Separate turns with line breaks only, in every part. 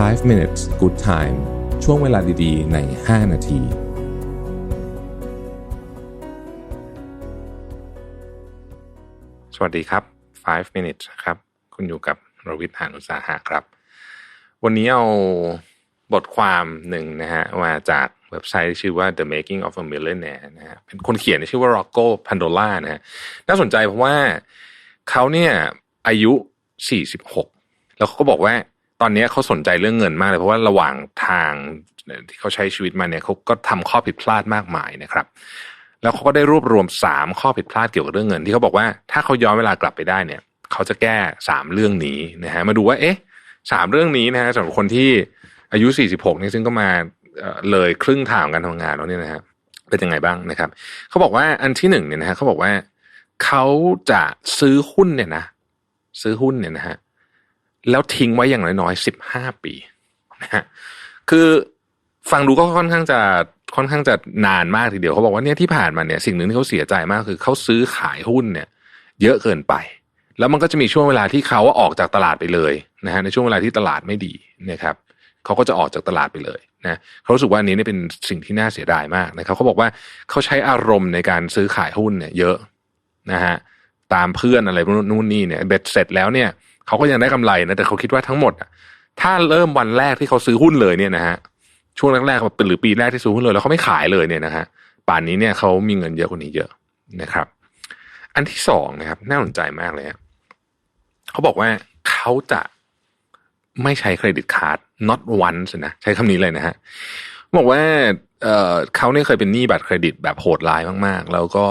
5 minutes good time ช่วงเวลาดีๆ ใน 5 นาที
สวัสดีครับ 5 minutes ครับ คุณอยู่กับรวิทย์หานุสาหะครับ วันนี้เอาบทความหนึ่งนะฮะมาจากเว็บไซต์ชื่อว่า The Making of a Millionaire นะฮะเป็นคนเขียนชื่อว่า Rocco Pandola นะฮะน่าสนใจเพราะว่าเขาเนี่ยอายุ 46 แล้วเขาก็บอกว่า ตอนนี้เขาสนใจเรื่องเงินมากเลย เพราะว่าระหว่างทางที่เขาใช้ชีวิตมาเนี่ยเขาก็ทำข้อผิดพลาดมากมายนะครับ แล้วเขาก็ได้รวบรวมสามข้อผิดพลาดเกี่ยวกับเรื่องเงิน ที่เขาบอกว่าถ้าเขาย้อนเวลากลับไปได้เนี่ยเขาจะแก้สามเรื่องนี้นะฮะมาดูว่า เอ๊ะสามเรื่องนี้นะฮะสำหรับคนที่อายุ46นี่ซึ่งก็มาเลยครึ่งทางของการทำงานแล้วเนี่ยนะฮะเป็นยังไงบ้างนะครับ เขาบอกว่าอันที่หนึ่งเนี่ยนะฮะเขาบอกว่าเขาจะซื้อหุ้นเนี่ยนะ ซื้อหุ้นเนี่ยนะฮะ แล้วทิ้งไว้อย่างน้อยๆสิบห้าปีนะฮะคือฟังดูก็ค่อนข้างจะค่อนข้างจะนานมากทีเดียวเขาบอกว่าเนี่ยที่ผ่านมาเนี่ยสิ่งหนึ่งที่เขาเสียใจมากคือเขาซื้อขายหุ้นเนี่ย เยอะเกินไป แล้วมันก็จะมีช่วงเวลาที่เขาออกจากตลาดไปเลยนะฮะในช่วงเวลาที่ตลาดไม่ดีนะครับเขาก็จะออกจากตลาดไปเลยนะเขารู้สึกว่าอันนี้เนี่ยเป็นสิ่งที่น่าเสียดายมากนะครับเขาบอกว่าเขาใช้อารมณ์ในการซื้อขายหุ้นเนี่ย เยอะนะฮะตามเพื่อนอะไรนู่นนี่เนี่ยเบ็ดเสร็จแล้วเนี่ยเขาก็ยังได้กำไรนะแต่เขาคิดว่าทั้งหมดอะถ้าเริ่มวันแรกที่เขาซื้อหุ้นเลยเนี่ยนะฮะช่วงแรกๆหรือปีแรกที่ซื้อหุ้นเลยแล้วเขาไม่ขายเลยเนี่ยนะฮะป่านนี้เนี่ยเขามีเงินเยอะกว่านี้เยอะนะครับ อันที่สองนะครับ น่าสนใจมากเลยฮะเขาบอกว่าเขาจะไม่ใช้เครดิตการ์ด not once นะใช้คำนี้เลยนะฮะบอกว่าเเขาเนี่ยเคยเป็นหนี้บัตรเครดิตแบบโหดร้ายมากๆ แล้วก็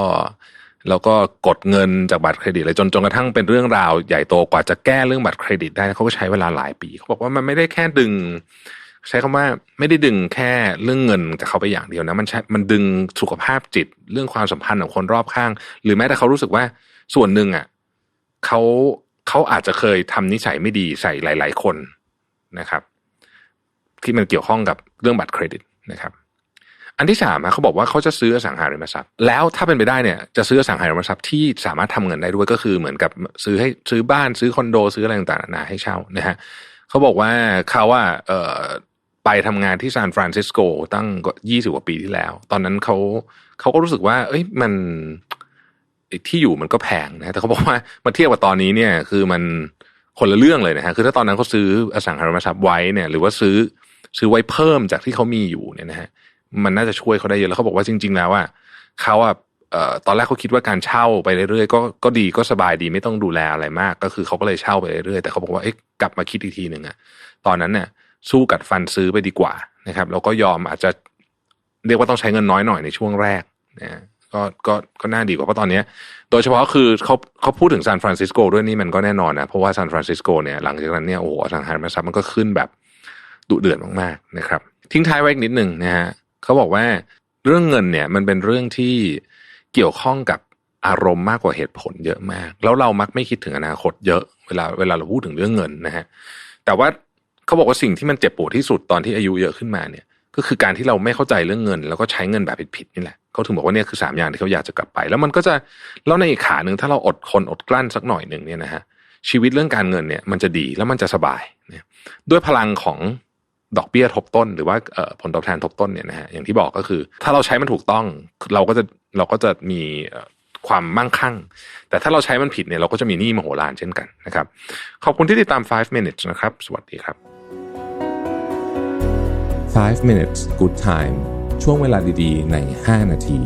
แล้วก็กดเงินจากบัตรเครดิตเลยจนจนกระทั่งเป็นเรื่องราวใหญ่โตกว่าจะแก้เรื่องบัตรเครดิตได้เขาก็ใช้เวลาหลายปีเขาบอกว่ามันไม่ได้แค่ดึง ใช้คำว่าไม่ได้ดึงแค่เรื่องเงินจากเขาไปอย่างเดียวนะ มันใช้มันดึงสุขภาพจิตเรื่องความสัมพันธ์ของคนรอบข้าง หรือแม้แต่เขารู้สึกว่าส่วนหนึ่งอะเขาเขาอาจจะเคยทำนิสัยไม่ดีใส่หลาย ๆ คนนะครับ ที่มันเกี่ยวข้องกับเรื่องบัตรเครดิตนะครับ อันที่สามอะเขาบอกว่าเขาจะซื้ออสังหาริมทรัพย์ แล้วถ้าเป็นไปได้เนี่ยจะซื้ออสังหาริมทรัพย์ที่สามารถทำเงินได้ด้วยก็คือเหมือนกับซื้อให้ซื้อบ้านซื้อคอนโดซื้ออะไรต่างๆนานาให้เช่านะฮะเขาบอกว่าเขาว่าเอ่อไปทำงานที่ซานฟรานซิสโกตั้งยี่สิบกว่าปีที่แล้ว ตอนนั้นเขาเขาก็รู้สึกว่า เอ้ยมันที่อยู่มันก็แพงนะแต่เขาบอกว่ามาเทียบกับตอนนี้เนี่ย คือมันคนละเรื่องเลยนะฮะคือถ้าตอนนั้นเขาซื้ออสังหาริมทรัพย์ไว้เนี่ย หรือว่าซื้อซื้อไว้เพิ่มจากที่เขามีอยู่เนี่ยนะฮะ มันน่าจะช่วยเขาได้เยอะแล้วเขาบอกว่าจริง ๆ แล้วอะเขาอะตอนแรกเขาคิดว่าการเช่าไปเรื่อยๆก็ก็ดีก็สบายดีไม่ต้องดูแลอะไรมาก ก็คือเขาก็เลยเช่าไปเรื่อยๆแต่เขาบอกว่าเอ๊ะกลับมาคิดอีกทีหนึ่งอะตอนนั้นเนี่ยสู้กัดฟันซื้อไปดีกว่านะครับแล้วก็ยอมอาจจะเรียกว่าต้องใช้เงินน้อยหน่อยในช่วงแรกนะก็ก็ก็น่าดีกว่าเพราะตอนนี้โดยเฉพาะคือเขาเขาพูดถึงซานฟรานซิสโกด้วยนี่มันก็แน่นอนนะเพราะว่าซานฟรานซิสโกเนี่ยหลังจากนั้นเนี่ยโอ้โหสังหารมทรัพย์มันก็ขึ้นแบบดุเดือดมากๆนะครับ ทิ้งท้ายไว้อีกนิดหนึ่งนะฮะ เขาบอกว่าเรื่องเงินเนี่ยมันเป็นเรื่องที่เกี่ยวข้องกับอารมณ์มากกว่าเหตุผลเยอะมาก แล้วเรามักไม่คิดถึงอนาคตเยอะเวลาเวลาเราพูดถึงเรื่องเงินนะฮะแต่ว่าเขาบอกว่าสิ่งที่มันเจ็บปวดที่สุดตอนที่อายุเยอะขึ้นมาเนี่ย ก็คือการที่เราไม่เข้าใจเรื่องเงิน แล้วก็ใช้เงินแบบผิดๆนี่แหละเขาถึงบอกว่าเนี่ยคือสามอย่างที่เขาอยากจะกลับไป แล้วมันก็จะแล้วในอีกขาหนึ่งถ้าเราอดคนอดกลั้นสักหน่อยหนึ่งเนี่ยนะฮะชีวิตเรื่องการเงินเนี่ยมันจะดีแล้วมันจะสบายเนี่ยด้วยพลังของ ดอกเบี้ยทบต้น หรือว่าผลตอบแทนทบต้นเนี่ยนะฮะอย่างที่บอกก็คือ ถ้าเราใช้มันถูกต้องเราก็จะเราก็จะมีความมั่งคั่ง แต่ถ้าเราใช้มันผิดเนี่ยเราก็จะมีหนี้มโหฬารเช่นกันนะครับ ขอบคุณที่ติดตาม 5 minutes นะครับ สวัสดีครับ
5 minutes good time ช่วงเวลาดีๆ ใน 5 นาที